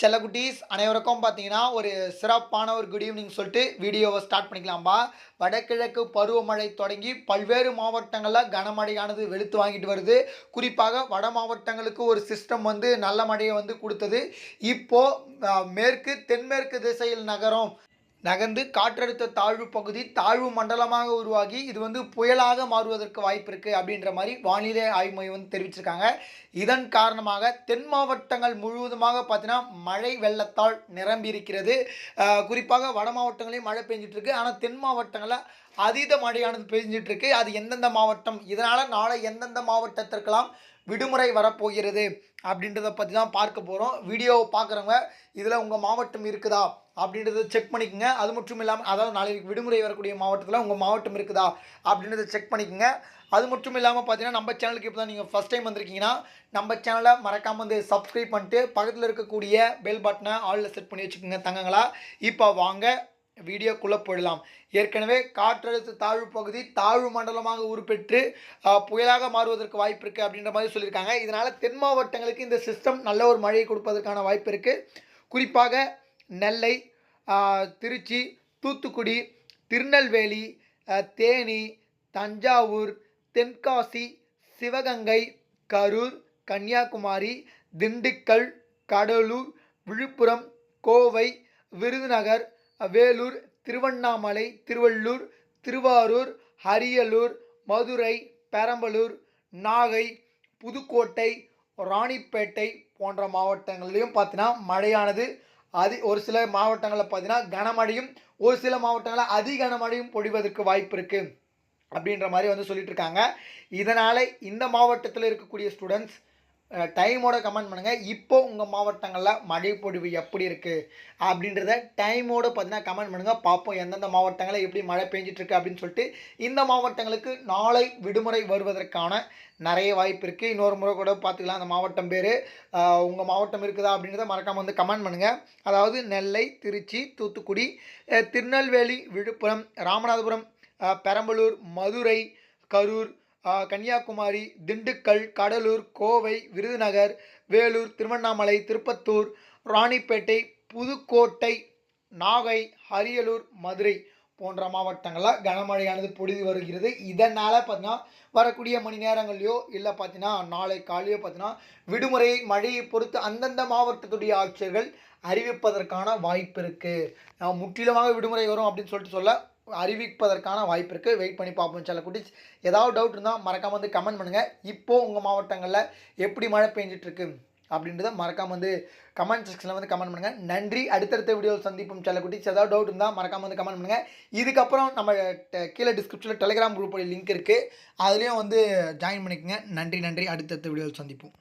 செல்ல குட்டீஸ் அனைவருக்கும் பார்த்தீங்கன்னா ஒரு சிறப்பான ஒரு குட் ஈவினிங் சொல்லிட்டு வீடியோவை ஸ்டார்ட் பண்ணிக்கலாம்பா. வடகிழக்கு பருவமழை தொடங்கி பல்வேறு மாவட்டங்களில் கனமழையானது வெளுத்து வாங்கிட்டு வருது. குறிப்பாக வட மாவட்டங்களுக்கு ஒரு சிஸ்டம் வந்து நல்ல மழையை வந்து கொடுத்தது. இப்போது மேற்கு தென்மேற்கு திசையில் நகரம். நகர்ந்து காற்றழுத்த தாழ்வு பகுதி தாழ்வு மண்டலமாக உருவாகி இது வந்து புயலாக மாறுவதற்கு வாய்ப்பு இருக்குது அப்படின்ற மாதிரி வானிலை ஆய்வு மையம் வந்து தெரிவிச்சிருக்காங்க. இதன் காரணமாக தென் மாவட்டங்கள் முழுவதுமாக பார்த்தீங்கன்னா மழை வெள்ளத்தால் நிரம்பி இருக்கிறது. குறிப்பாக வட மாவட்டங்களையும் மழை பெஞ்சிட்டு இருக்கு. ஆனால் தென் மாவட்டங்களில் அதீத மழையானது பெஞ்சிட்டு இருக்கு. அது எந்தெந்த மாவட்டம்? இதனால் நாளை எந்தெந்த மாவட்டத்திற்கெல்லாம் விடுமுறை வரப்போகிறது அப்படின்றத பற்றி தான் பார்க்க போகிறோம் வீடியோவை பார்க்குறவங்க இதில் உங்கள் மாவட்டம் இருக்குதா? அப்படின்றத செக் பண்ணிக்கோங்க. அது மட்டும் இல்லாமல் அதாவது நாளைக்கு விடுமுறை வரக்கூடிய மாவட்டத்தில் உங்கள் மாவட்டம் இருக்குதா? அப்படின்றத செக் பண்ணிக்கோங்க. அது மட்டும் இல்லாமல் பார்த்தீங்கன்னா நம்ம சேனலுக்கு இப்போ தான் நீங்கள் ஃபஸ்ட் டைம் வந்திருக்கீங்கன்னா நம்ம சேனலை மறக்காமல் வந்து சப்ஸ்கிரைப் பண்ணிட்டு பக்கத்தில் இருக்கக்கூடிய பெல் பட்டனை ஆளில் செட் பண்ணி வச்சுக்கோங்க தங்கங்களா. இப்போ வாங்க வீடியோக்குள்ளே போயிடலாம். ஏற்கனவே காற்றழுத்த தாழ்வு பகுதி தாழ்வு மண்டலமாக உருப்பெற்று புயலாக மாறுவதற்கு வாய்ப்பு இருக்குது அப்படின்ற மாதிரி சொல்லியிருக்காங்க. இதனால் தென் மாவட்டங்களுக்கு இந்த சிஸ்டம் நல்ல ஒரு மழையை கொடுப்பதற்கான வாய்ப்பு இருக்குது குறிப்பாக நெல்லை திருச்சி தூத்துக்குடி திருநெல்வேலி தேனி தஞ்சாவூர் தென்காசி சிவகங்கை கரூர் கன்னியாகுமரி திண்டுக்கல் கடலூர் விழுப்புரம் கோவை விருதுநகர் வேலூர் திருவண்ணாமலை திருவள்ளூர் திருவாரூர் அரியலூர் மதுரை பெரம்பலூர் நாகை புதுக்கோட்டை ராணிப்பேட்டை போன்ற மாவட்டங்களிலையும் பார்த்தீங்கன்னா மழையானது அதி ஒரு சில மாவட்டங்களில் பார்த்தீங்கன்னா கனமழையும் ஒரு சில மாவட்டங்களில் அதி கனமழையும் பொழிவதற்கு வாய்ப்பு இருக்குது அப்படின்ற மாதிரி வந்து சொல்லிட்டு இருக்காங்க. இதனால் இந்த மாவட்டத்தில் இருக்கக்கூடிய ஸ்டூடெண்ட்ஸ் டைமோட கமெண்ட் பண்ணுங்கள் இப்போ உங்கள் மாவட்டங்களில் மழை பொழிவு எப்படி இருக்குது அப்படின்றத டைமோட பார்த்தீங்கன்னா கமெண்ட் பண்ணுங்கள் பார்ப்போம் எந்தெந்த மாவட்டங்களில் எப்படி மழை பெஞ்சிட்ருக்கு அப்படின்னு சொல்லிட்டு இந்த மாவட்டங்களுக்கு நாளை விடுமுறை வருவதற்கான நிறைய வாய்ப்பு இருக்குது இன்னொரு முறை கூட பார்த்துக்கலாம் அந்த மாவட்டம் பேர். உங்கள் மாவட்டம் இருக்குதா அப்படின்றத மறக்காமல் வந்து கமெண்ட் பண்ணுங்கள் அதாவது நெல்லை திருச்சி தூத்துக்குடி திருநெல்வேலி விழுப்புரம் ராமநாதபுரம் பெரம்பலூர் மதுரை கரூர் கன்னியாகுமரி திண்டுக்கல் கடலூர் கோவை விருதுநகர் வேலூர் திருவண்ணாமலை திருப்பத்தூர் ராணிப்பேட்டை புதுக்கோட்டை நாகை அரியலூர் மதுரை போன்ற மாவட்டங்களில் கனமழையானது பொழுது வருகிறது. இதனால் பார்த்தீங்கன்னா வரக்கூடிய மணி நேரங்கள்லையோ இல்லை பார்த்தீங்கன்னா நாளை காலையோ பார்த்தீங்கன்னா விடுமுறை மழையை பொறுத்து அந்தந்த மாவட்டத்துடைய ஆட்சியர்கள் அறிவிப்பதற்கான வாய்ப்பு இருக்குது முற்றிலுமாக விடுமுறை வரும் அப்படின்னு சொல்லிட்டு சொல்ல அறிவிப்பதற்கான வாய்ப்பு இருக்குது வெயிட் பண்ணி பார்ப்போம் சில குட்டிஸ். ஏதாவது டவுட் இருந்தால் மறக்காமல் வந்து கமெண்ட் பண்ணுங்கள் இப்போது உங்கள் மாவட்டங்களில் எப்படி மழை பெஞ்சிட்ருக்கு அப்படின்றத மறக்காமல் வந்து கமெண்ட் செக்ஷனில் வந்து கமெண்ட் பண்ணுங்கள் நன்றி. அடுத்தடுத்த வீடியோ சந்திப்போம் சில குட்டிஸ். ஏதாவது டவுட் இருந்தால் மறக்காமல் வந்து கமெண்ட் பண்ணுங்கள் இதுக்கப்புறம் நம்ம கீழே டிஸ்கிரிப்ஷனில் டெலிகிராம் குரூப்போட லிங்க் இருக்குது அதுலேயும் வந்து ஜாயின் பண்ணிக்கோங்க. நன்றி நன்றி. அடுத்தடுத்த வீடியோவில் சந்திப்போம்.